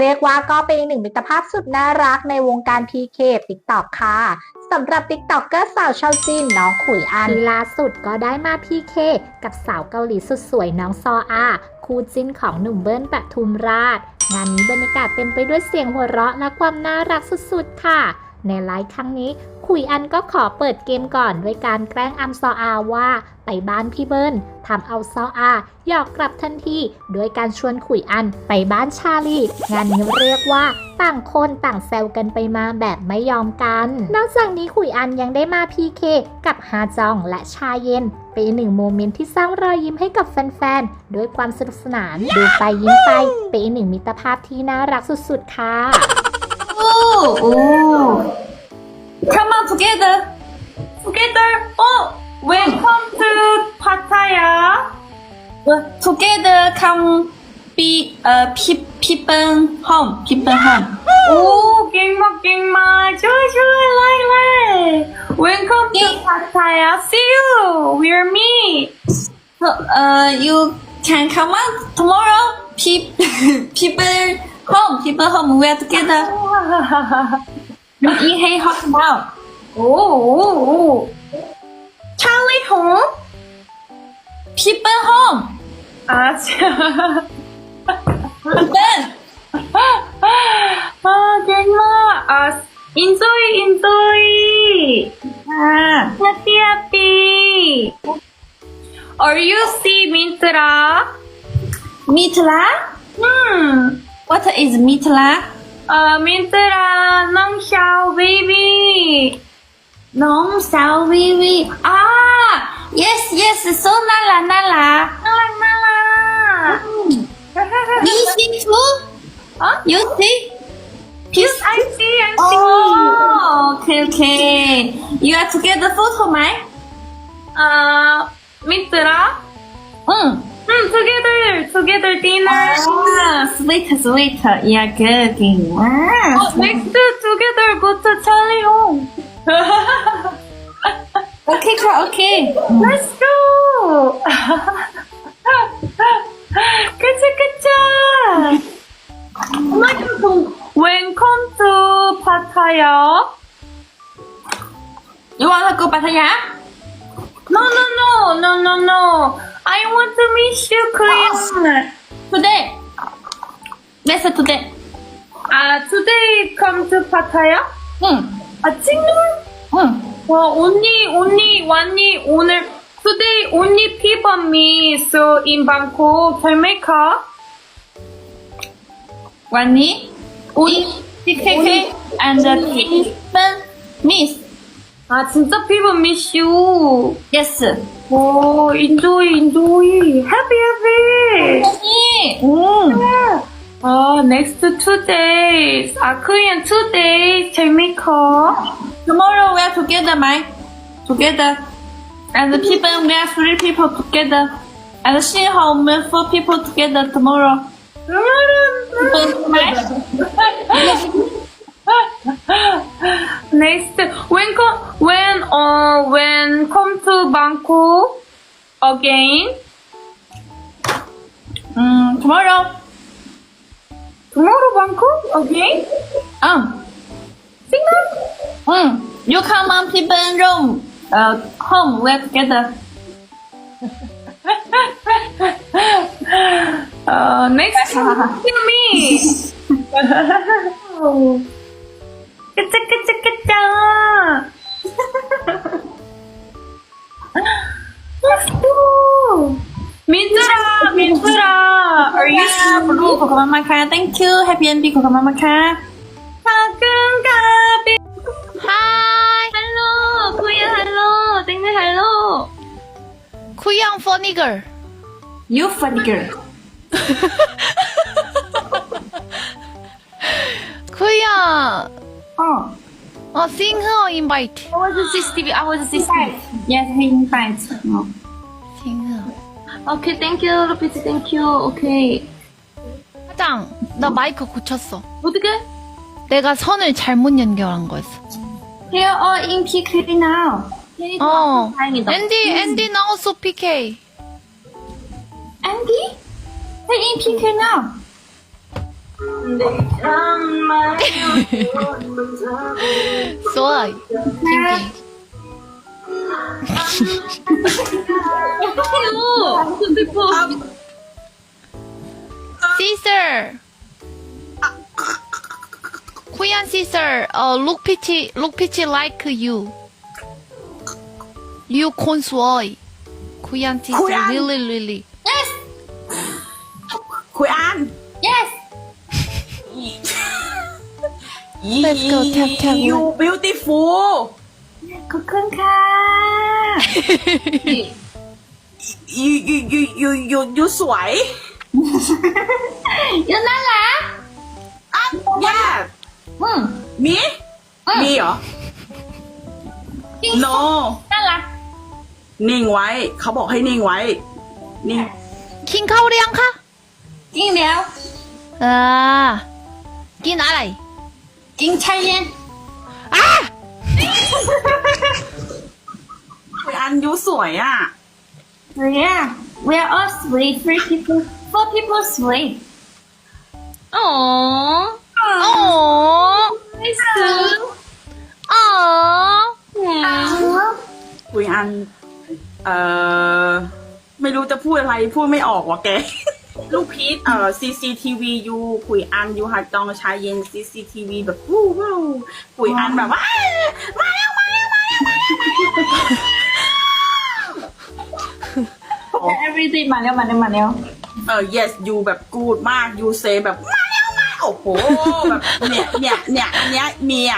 เรียกว่าก็เป็นหนึ่งมิตรภาพสุดน่ารักในวงการ PK ติ๊กต็อกค่ะสำหรับติ๊กต็อกเกอร์สาวชาวจีนน้องขุยอันล่าสุดก็ได้มา PK กับสาวเกาหลีสุดสวยน้องซออาคู่จิ้นของหนุ่มเบิ้ลปทุมราช งานนี้บรรยากาศเต็มไปด้วยเสียงหัวเราะและความน่ารักสุดๆค่ะ ในไลฟ์ครั้งนี้ขุยอันก็ขอเปิดเกมก่อนด้วยการแกล้งอัมซออาว่าไปบ้านพี่เบิ้ลทำเอาซออาหยอกกลับทันทีโดยการชวนขุยอันไปบ้านชาลีงานนี้เรียกว่าต่างคนต่างแซวกันไปมาแบบไม่ยอมกัน นอกจากนี้ขุยอันยังได้มาพีเคกับฮาจองและชาเย็นเป็นอีกหนึ่งโมเมนต์ที่สร้างรอยยิ้มให้กับแฟนๆด้วยความสนุกสนานดูไปยิ้มไปเป็นอีกหนึ่งมิตรภาพที่น่ารักสุดๆค่ะ Oh, oh, come on together. Together. Oh, welcome to Pattaya. Well, together come be a pe- people home. People home. Oh, come Gingma, Joy, Joy, Lai, Lai. Welcome to Pattaya. See you. We're me. So, uh, you can come on tomorrow. Pe- people home. People home. We are together. You eat hey hot now. 오, 오, 오. Charlie home? People home. 아, 참. People. 아, 갱막. 아, enjoy, enjoy. Ah. Happy, happy. Are you see Mintra? Mitla. Hmm. What is Mitra? Uh, Mitra, Nong Xiao baby. Nong Xiao baby. Ah, yes, yes. So Nala, Nala. Nala, Nala. Mm. you see too? Huh? You see? Yes, I see, I see. Oh, okay, okay. You are together photo, Mike? Uh, Mitra? Hmm. Mm. 응, together, together dinner. Ah, sweet, sweet. You are cooking. Ah, 어, next, together go to Charlie home. okay, okay, okay. Let's go. 그치, 그치. Oh my god, welcome to Pattaya. You want to go Pattaya? No, no, no, no, no, no. I want to meet you, Korean. Today. Yes, today. 아, today come to Pattaya? Mm. 아, 정말? Mm. 와, 언니, 언니, 왔니? 오늘 today only people me so in Bangkok. Jamaica. Wani, Uni, TKK, and the Kingston Miss. 아, 진짜 people miss you. Yes. 오, enjoy, enjoy. Happy, happy. 언니. 음. 아, next two days. 아, Korean two days. Jamaica. Tomorrow we are together, my together, and the people we are three people together, and she home four people together tomorrow. People, my Next, when come, when, uh, when come to Bangkok again? um tomorrow. Tomorrow Bangkok again? Um, Single? um, you come on people room, uh, home we are together. Uh, next to me. Mitsura! Mitsura! Are you sure? Blue Mama ka? Thank you! Happy and big Mama ka! Welcome, ka! Hi! Hello! Kuya, hello! Tingnan, hello! Kuya, ang funny girl. You funny girl. Kuya! Oh. Oh, sing her invite. I was assistive. I was assistive. Yes, he invites. Oh. You, 루피스. Thank you. Okay. 화장, 나 마이크 고쳤어. 어떻게? 내가 선을 잘못 연결한 거였어. Here all in PK now. 어. 다행이다. 앤디, 앤디 나왔어, PK. Andy? Hey, in PK now. สว 어떡해요. 선배포. Sister. Korean uh, look pretty, look pretty like you. You consoy. Korean sister, really, really. Yes. Korean. Yes. Let's go tap tap. You beautiful. ขอบคุณค่ะ you you you you you you สวยยูน่ารักอะ yeah อืมมีมีเหรอ no น่ารักนิ่งไว้ เขาบอกให้นิ่งไว้ นิ่ง กินข้าวหรือยังคะจริงแล้วอ่ากินอะไรจริงใช่ยังอะ คุยอันยูสวยอะ Yeah, we are all sweet. Three people, four people sweet. Aww. อ๋อ Nice too. อ๋อคุยอัน เอ่อ ไม่รู้จะพูดอะไร พูดไม่ออกว่ะแก ลูกพีทเอ่อ CCTV ยูคุยอันยูหัดจองชายเย็น CCTV แบบวู้วู้คุยอันแบบว่าอ้าวมาแล้วมาแล้วมาแล้วมาแล้วมาแล้ว Everything มาแล้วมาแล้วมาแล้วเออ yes ยูแบบกูดมากยูเซแบบมาแล้วมาโอ้โหแบบเนี่ยเนี่ยเนี่ยอันเนี้ยเมีย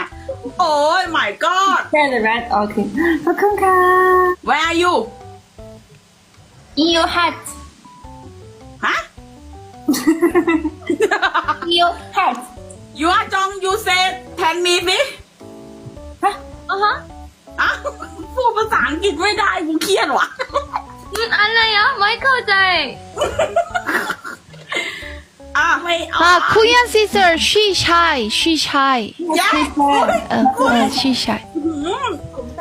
โอ้ย my god Yeah, the red. Okay. ขอบคุณค่ะ where are you In your hat. ฮะ In your hat. you are จอง you say แทนมีสิ Uh huh. อ้าวพูดภาษาอังกฤษไม่ได้กูเครียดว่ะอืมอะไรอะไม่เข้าใจ อะไม่เอาอ่า Korean sister she shy she shy อย่าเออเออ she shy หืม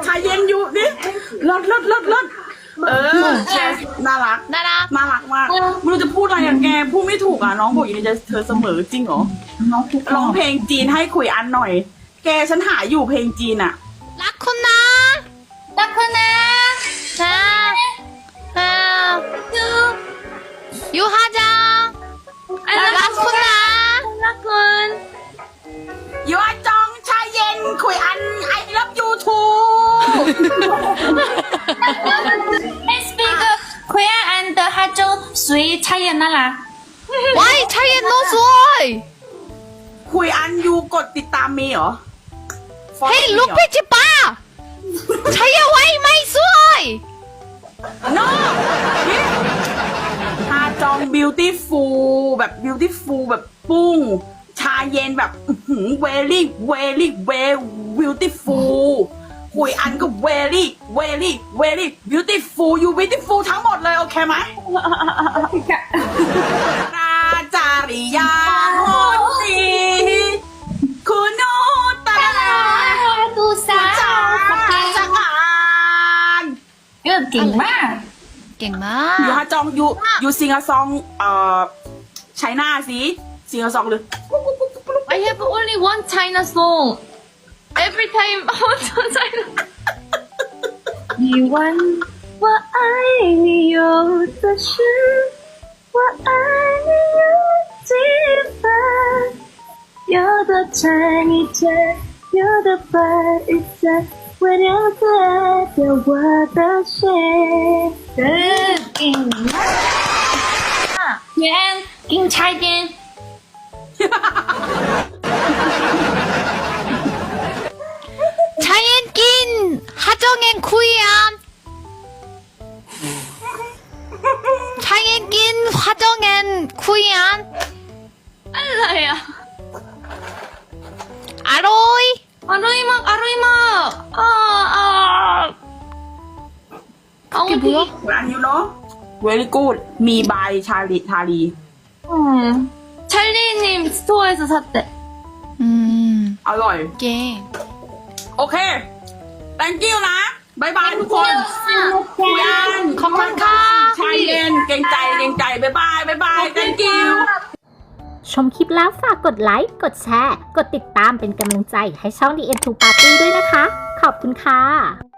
ชายเย็นอยู่นี่ลดลดลดลด เออแชร์น่ารัก น่ารัก น่ารักมากไม่รู้จะพูดอะไรอะแก พูดไม่ถูกอะ น้องบอกอย่างนี้จะเธอเสมอจริงเหรอร้องเพลงจีนให้คุยอันหน่อย แกฉันหาอยู่เพลงจีนอะ รักคุณนะรักคุณนะนะอ่ายูยูฮาจังรักคุณนะรักคุณอยู่อาจองชายเย็นคุยอัน sweet ชาเย็นน่ารัก Why Chayan no soy? คุยอันยูกดติดตามเมย์เหรอ Follow Hey เมย์เหรอ look at your pa. Chayan why my soy? no ฮาจอง beautiful แบบ beautiful แบบปุ้ง ชาเย็นแบบ อื้อหือ very very very beautiful คุยอันก็เวลี่เวลี่เวลี่บิวตี้ฟูลยูบิวตี้ฟูลทั้งหมดเลย โอเคไหมราจาริยาโฮตีคุณโนตาดูสาจาจังานเก่งเก่งมาก เก่งมากอยู่ฮาจองอยู่อยู่ซิงอะซองเอ่อไชน่าสิซิงอะซองเลย I have only one China song every time all the China 你问我爱你有多深，我爱你有几分？有的猜你猜，有的摆一在，会留在掉我的心。给你啊，圆给你差一点。 ช 롱엔 구이암. 창이 낀 화정엔 구이암. 알라야. 아로이. 아로이막 아로이막. 아아. 그게 뭐야? 아니 너? 웰리 미바이 찰리 찰리 음. 찰리님 스토어에서 샀대. 음. 아로이 게 오케이 thank you นะบายบายทุกคนคุยอันขอบคุณค่ะชายเย็นเก่งใจเก่งใจบายบายบายบาย thank you ชมคลิปแล้วฝากกดไลค์ กดแชร์ กดติดตามเป็นกำลังใจให้ช่อง The End to Party ด้วยนะคะ ขอบคุณค่ะ